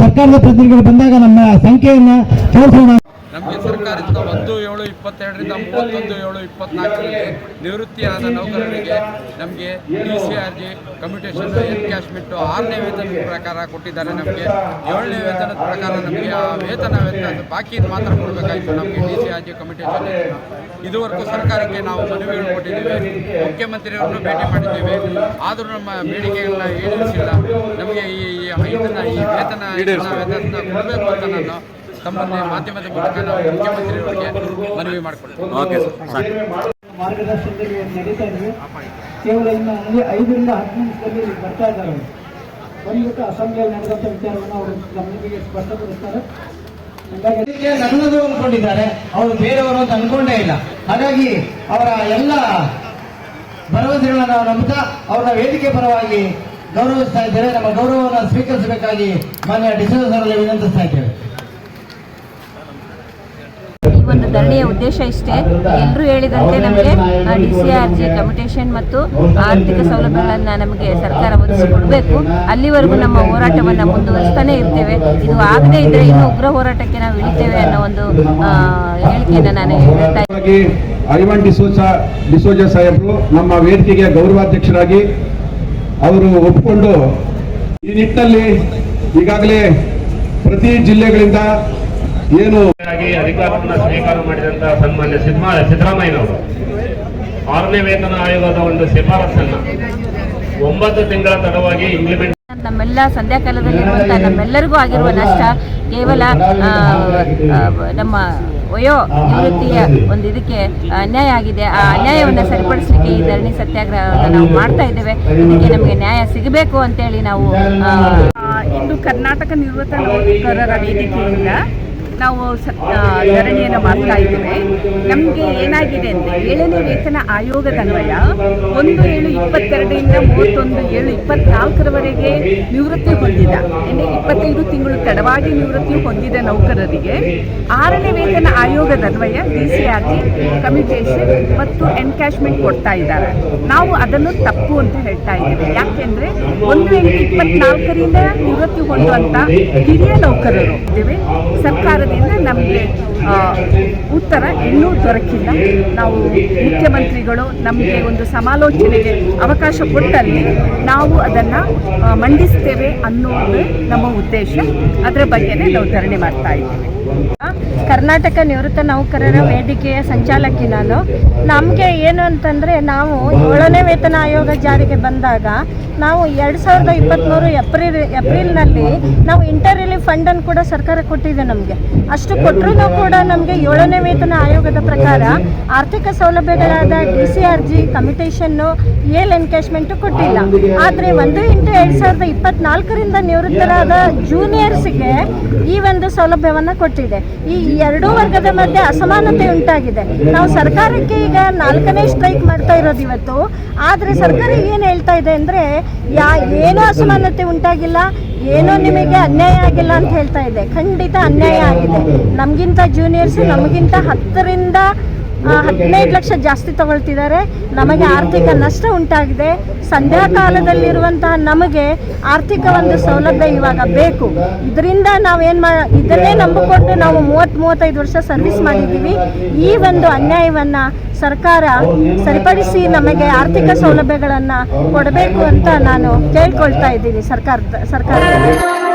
ಸರ್ಕಾರದ ಪ್ರತಿನಿಧಿಗಳು ಬಂದಾಗ ನಮ್ಮ ಸಂಖ್ಯೆಯನ್ನ ತೋರಿಸೋಣ ನಮಗೆ ಸರ್ಕಾರದಿಂದ ಒಂದು ಏಳು ಇಪ್ಪತ್ತೆರಡರಿಂದ ಮೂವತ್ತೊಂದು ಏಳು ಇಪ್ಪತ್ನಾಲ್ಕರಲ್ಲಿ ನಿವೃತ್ತಿಯಾದ ನೌಕರರಿಗೆ ನಮಗೆ D C R G commutation encashment ಆರನೇ ವೇತನದ ಪ್ರಕಾರ ಕೊಟ್ಟಿದ್ದಾರೆ ನಮಗೆ. ಏಳನೇ ವೇತನದ ಪ್ರಕಾರ ನಮಗೆ ಆ ವೇತನ ವೇತನ ಬಾಕಿ ಮಾತ್ರ ಕೊಡಬೇಕಾಯಿತು ನಮಗೆ D C R G commutation ಇದುವರೆಗೂ ಸರ್ಕಾರಕ್ಕೆ ನಾವು ಮನವಿಗಳು ಕೊಟ್ಟಿದ್ದೇವೆ ಮುಖ್ಯಮಂತ್ರಿಯವರನ್ನು ಭೇಟಿ ಮಾಡಿದ್ದೇವೆ. ಆದರೂ ನಮ್ಮ ಬೇಡಿಕೆಗಳನ್ನ ಈಡೇರಿಸಿಲ್ಲ. ಕೊಡಬೇಕು ಅಂತ ನಾನು ತಮ್ಮಲ್ಲಿ ಮಾಧ್ಯಮದ ಮೂಲಕ ನಾವು ಮುಖ್ಯಮಂತ್ರಿಯವರಿಗೆ ಮನವಿ ಮಾರ್ಗದರ್ಶನದಲ್ಲಿ ನಡೀತಾ ಇದ್ವಿ ಕೇವಲ ಇನ್ನು ಐದರಿಂದ ಹತ್ತು ನಿಮಿಷದಲ್ಲಿ ಬರ್ತಾ ಇದ್ದಾರೆ ಅವರು. ಬಂದ್ಬಿಟ್ಟು ಅಸೆಂಬ್ಲಿಯಲ್ಲಿ ನಡೆದಂಥ ವಿಚಾರವನ್ನು ಅವರು ಸ್ಪಷ್ಟಪಡಿಸ್ತಾರೆ. ಅನ್ಕೊಂಡಿದ್ದಾರೆ ಅವರು ಬೇರೆಯವರು ಅಂತ ಅನ್ಕೊಂಡೇ ಇಲ್ಲ. ಹಾಗಾಗಿ ಅವರ ಎಲ್ಲ ಭರವಸೆಗಳನ್ನ ನಾವು ನಂಬುತ್ತಾ ಅವರ ವೇದಿಕೆ ಪರವಾಗಿ ಗೌರವಿಸ್ತಾ ಇದ್ದೇವೆ ನಮ್ಮ ಗೌರವವನ್ನು ಸ್ವೀಕರಿಸಬೇಕಾಗಿ ಮಾನ್ಯ ಡಿಸಿಸರಲ್ಲಿ ಅವರಲ್ಲಿ ವಿನಂತಿಸ್ತಾ ಇದ್ದೇವೆ ಈ ಒಂದು ಧರಣಿಯ ಉದ್ದೇಶ ಇಷ್ಟೇ ಎಲ್ಲರೂ ಹೇಳಿದಂತೆ ನಮಗೆ D C R G commutation ಮತ್ತು ಆರ್ಥಿಕ ಸೌಲಭ್ಯಗಳನ್ನು ನಮಗೆ ಸರ್ಕಾರ ಒದಗಿಸಿಕೊಡಬೇಕು ಅಲ್ಲಿವರೆಗೂ ನಮ್ಮ ಹೋರಾಟವನ್ನು ಮುಂದುವರಿಸ್ತಾನೆ ಇರ್ತೇವೆ ಇದು ಆಗದೇ ಇದ್ರೆ ಇನ್ನು ಉಗ್ರ ಹೋರಾಟಕ್ಕೆ ನಾವು ಇಳಿತೇವೆ ಅನ್ನೋ ಒಂದು ಹೇಳಿಕೆಯನ್ನು ನಾನು ಹೇಳ್ತಾ ಐವನ್ ಡಿಸೋಜಾ ಡಿಸೋಜಾ ಸಾಹೇಬರು ನಮ್ಮ ವೇದಿಕೆಗೆ ಗೌರವಾಧ್ಯಕ್ಷರಾಗಿ ಅವರು ಒಪ್ಪಿಕೊಂಡು ಈ ನಿಟ್ಟಿನಲ್ಲಿ ಈಗಾಗಲೇ ಪ್ರತಿ ಜಿಲ್ಲೆಗಳಿಂದ ಏನು ಅಧಿಕಾರವನ್ನು ಸ್ವೀಕಾರ ಮಾಡಿದಂತ ಸನ್ಮಾನ್ಯ ಸಿದ್ದರಾಮಯ್ಯನವರು. ಆರನೇ ವೇತನ ಆಯೋಗದ ಒಂದು ಶಿಫಾರಸನ್ನ ಒಂಬತ್ತು ತಿಂಗಳ ತಡವಾಗಿ ಇಂಪ್ಲಿಮೆಂಟ್ ನಮ್ಮೆಲ್ಲ ಸಂಧ್ಯಾಕಾಲದಲ್ಲಿರುವಂಥ ನಮ್ಮೆಲ್ಲರಿಗೂ ಆಗಿರುವ ನಷ್ಟ ಕೇವಲ ನಮ್ಮ ವಯೋ ನಿವೃತ್ತಿಯ ಒಂದು ಇದಕ್ಕೆ ಅನ್ಯಾಯ ಆಗಿದೆ. ಆ ಅನ್ಯಾಯವನ್ನು ಸರಿಪಡಿಸಲಿಕ್ಕೆ ಈ ಧರಣಿ ಸತ್ಯಾಗ್ರಹವನ್ನು ನಾವು ಮಾಡ್ತಾ ಇದ್ದೇವೆ. ಇದಕ್ಕೆ ನಮಗೆ ನ್ಯಾಯ ಸಿಗಬೇಕು ಅಂತೇಳಿ ನಾವು ಇಂದು ಕರ್ನಾಟಕ ನಿವೃತ್ತ ನೌಕರರ ವೇದಿಕೆಯಿಂದ ನಾವು ಧರಣಿಯನ್ನು ಮಾಡ್ತಾ ಇದ್ದೇವೆ. ನಮಗೆ ಏನಾಗಿದೆ ಅಂದರೆ ಏಳನೇ ವೇತನ ಆಯೋಗದ ಅನ್ವಯ ಒಂದು ಏಳು ಇಪ್ಪತ್ತೆರಡರಿಂದ ಮೂವತ್ತೊಂದು ಏಳು ಇಪ್ಪತ್ನಾಲ್ಕರವರೆಗೆ ನಿವೃತ್ತಿ ಹೊಂದಿದ, ಅಂದರೆ ಇಪ್ಪತ್ತೈದು ತಿಂಗಳು ತಡವಾಗಿ ನಿವೃತ್ತಿ ಹೊಂದಿದ ನೌಕರರಿಗೆ ಆರನೇ ವೇತನ ಆಯೋಗದ ಅನ್ವಯ D C R G commutation ಮತ್ತು ಎನ್ಕ್ಯಾಶ್ಮೆಂಟ್ ಕೊಡ್ತಾ ಇದ್ದಾರೆ. ನಾವು ಅದನ್ನು ತಪ್ಪು ಅಂತ ಹೇಳ್ತಾ ಇದ್ದೇವೆ. ಯಾಕೆಂದ್ರೆ ಒಂದು ಎಂಟು ಇಪ್ಪತ್ನಾಲ್ಕರಿಂದ ನಿವೃತ್ತಿ ಹೊಂದುವಂಥ ಹಿರಿಯ ನೌಕರರು ಇದ್ದೇವೆ. ಸರ್ಕಾರದಿಂದ ನಮಗೆ ಉತ್ತರ ಇನ್ನೂ ದೊರಕಿಲ್ಲ. ನಾವು ಮುಖ್ಯಮಂತ್ರಿಗಳು ನಮಗೆ ಒಂದು ಸಮಾಲೋಚನೆಗೆ ಅವಕಾಶ ಕೊಟ್ಟಲ್ಲಿ ನಾವು ಅದನ್ನು ಮಂಡಿಸ್ತೇವೆ ಅನ್ನೋದು ನಮ್ಮ ಉದ್ದೇಶ. ಅದರ ಬಗ್ಗೆನೇ ನಾವು ಧರಣಿ ಮಾಡ್ತಾ ಇದ್ದೇವೆ. ಕರ್ನಾಟಕ ನಿವೃತ್ತ ನೌಕರರ ವೇದಿಕೆಯ ಸಂಚಾಲಕಿ ನಾನು. ನಮಗೆ ಏನು ಅಂತಂದರೆ ನಾವು ಏಳನೇ ವೇತನ ಆಯೋಗ ಜಾರಿಗೆ ಬಂದಾಗ ನಾವು ಎರಡು ಸಾವಿರದ ಇಪ್ಪತ್ತ್ಮೂರು ಏಪ್ರಿಲ್, ಏಪ್ರಿಲ್ನಲ್ಲಿ ನಾವು ಇಂಟರ್ ರಿಲೀಫ್ ಫಂಡನ್ನು ಕೂಡ ಸರ್ಕಾರ ಕೊಟ್ಟಿದೆ ನಮಗೆ. ಅಷ್ಟು ಕೊಟ್ಟರೂ ಕೂಡ ನಮಗೆ ಏಳನೇ ವೇತನ ಆಯೋಗದ ಪ್ರಕಾರ ಆರ್ಥಿಕ ಸೌಲಭ್ಯಗಳಾದ ಡಿ ಸಿ ಆರ್ ಜಿ ಕಮಿಟೇಷನ್ನು ಏಲ್ ಕೊಟ್ಟಿಲ್ಲ. ಆದರೆ ಒಂದು ಇಂಟು ಎರಡು ಸಾವಿರದ ಇಪ್ಪತ್ನಾಲ್ಕರಿಂದ ನಿವೃತ್ತರಾದ ಜೂನಿಯರ್ಸ್ಗೆ ಈ ಒಂದು ಸೌಲಭ್ಯವನ್ನು ಕೊಟ್ಟಿದೆ. ಈ ಎರಡೂ ವರ್ಗದ ಮಧ್ಯೆ ಅಸಮಾನತೆ ಉಂಟಾಗಿದೆ. ನಾವು ಸರ್ಕಾರಕ್ಕೆ ಈಗ ನಾಲ್ಕನೇ ಸ್ಟ್ರೈಕ್ ಮಾಡ್ತಾ ಇರೋದು ಇವತ್ತು. ಆದರೆ ಸರ್ಕಾರ ಏನು ಹೇಳ್ತಾ ಇದೆ ಅಂದರೆ ಯಾ ಏನೂ ಅಸಮಾನತೆ ಉಂಟಾಗಿಲ್ಲ. ಏನೂ ನಿಮಗೆ ಅನ್ಯಾಯ ಆಗಿಲ್ಲ ಅಂತ ಹೇಳ್ತಾ ಇದೆ. ಖಂಡಿತ ಅನ್ಯಾಯ ಆಗಿದೆ. ನಮಗಿಂತ ಜೂನಿಯರ್ಸ್ ನಮಗಿಂತ ಹತ್ತರಿಂದ ಹದಿನೈದು ಲಕ್ಷ ಜಾಸ್ತಿ ತಗೊಳ್ತಿದ್ದಾರೆ. ನಮಗೆ ಆರ್ಥಿಕ ನಷ್ಟ ಉಂಟಾಗಿದೆ. ಸಂಧ್ಯಾ ಕಾಲದಲ್ಲಿರುವಂತಹ ನಮಗೆ ಆರ್ಥಿಕ ಒಂದು ಸೌಲಭ್ಯ ಇವಾಗ ಬೇಕು. ಇದರಿಂದ ನಾವೇನು ಮಾ, ಇದನ್ನೇ ನಂಬಿಕೊಂಡು ನಾವು ಮೂವತ್ತು, ಮೂವತ್ತೈದು ವರ್ಷ ಸರ್ವಿಸ್ ಮಾಡಿದ್ದೀವಿ. ಈ ಒಂದು ಅನ್ಯಾಯವನ್ನು ಸರ್ಕಾರ ಸರಿಪಡಿಸಿ ನಮಗೆ ಆರ್ಥಿಕ ಸೌಲಭ್ಯಗಳನ್ನು ಕೊಡಬೇಕು ಅಂತ ನಾನು ಕೇಳ್ಕೊಳ್ತಾ ಇದ್ದೀನಿ ಸರ್ಕಾರದ, ಸರ್ಕಾರದಲ್ಲಿ.